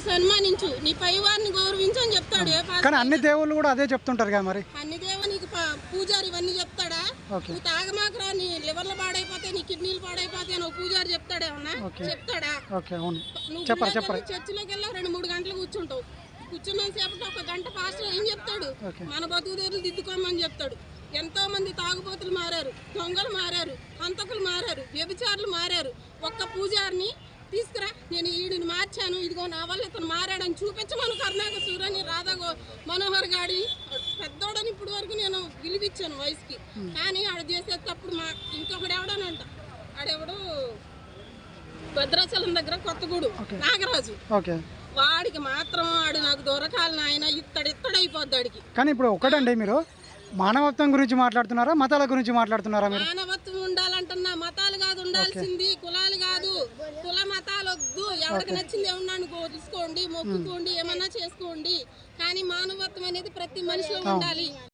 సన్మానించు నీ పైవారిని గౌరవించు అని చెప్తాడు ఏ కానీ అన్ని దేవుళ్ళు కూడా అదే చెప్తుంటారు కదా మరి? అన్ని దేవుడు నీకు ప- పూజారి ఇవన్నీ చెప్తాడా? ఓకే. నువ్వు తాగమాకరా నీ లివర్లు పాడైపోతే నీ కిడ్నీలు పాడైపోతే అని ఒక పూజారి చెప్తాడేమన్నా చెప్తాడా? ఓకే అవును. నువ్వు చెప్పరా. వెళ్ళి చర్చిలోకి వెళ్ళి రెండు మూడు గంటలు కూర్చుంటావు. కూర్చున్న సేపటి ఒక గంట పాస్టర్ ఏం చెప్తాడు? ఓకే. మన బతుకుదేరులు దిద్దుకోమని చెప్తాడు. ఎంతో మంది తాగుబోతులు మారారు దొంగలు మారారు హంతకులు మారారు వ్యభిచారులు మారారు. ఒక్క పూజారిని తీసుకురా. నేను ఈడిని మార్చాను. ఇదిగో నా వల్ల ఇతను మారాడని చూపించమను కర్ణాక సూర్యని రాధా గో- మనోహర్ గాడి. పెద్దోడని ఇప్పుడు వరకు నేను విలువిచ్చాను వయసుకి. కానీ ఆడ చేసే తప్పుడు మా ఇంకొకడు ఎవడనంట. ఆడెవడు భద్రాచలం దగ్గర కొత్తగూడు నాగరాజు. ఓకే. వాడికి మాత్రం ఆడు నాకు దొరకాలి నాయన ఇత్తడు ఇత్తడు అయిపోద్ది ఆడికి. కానీ ఇప్పుడు ఒకటండి మీరు. మానవత్వం గురించి మాట్లాడుతున్నారా? మతాల గురించి మాట్లాడుతున్నారా మీరు? మానవత్వం ఉండాలంటున్నా. మతాలు కాదు ఉండాల్సింది కులాలు కాదు. కుల మతాలు వద్దు. ఎవరికి నచ్చింది ఏమన్నా తీసుకోండి మొక్కుకోండి ఏమన్నా చేసుకోండి. కానీ మానవత్వం అనేది ప్రతి మనిషిలో ఉండాలి.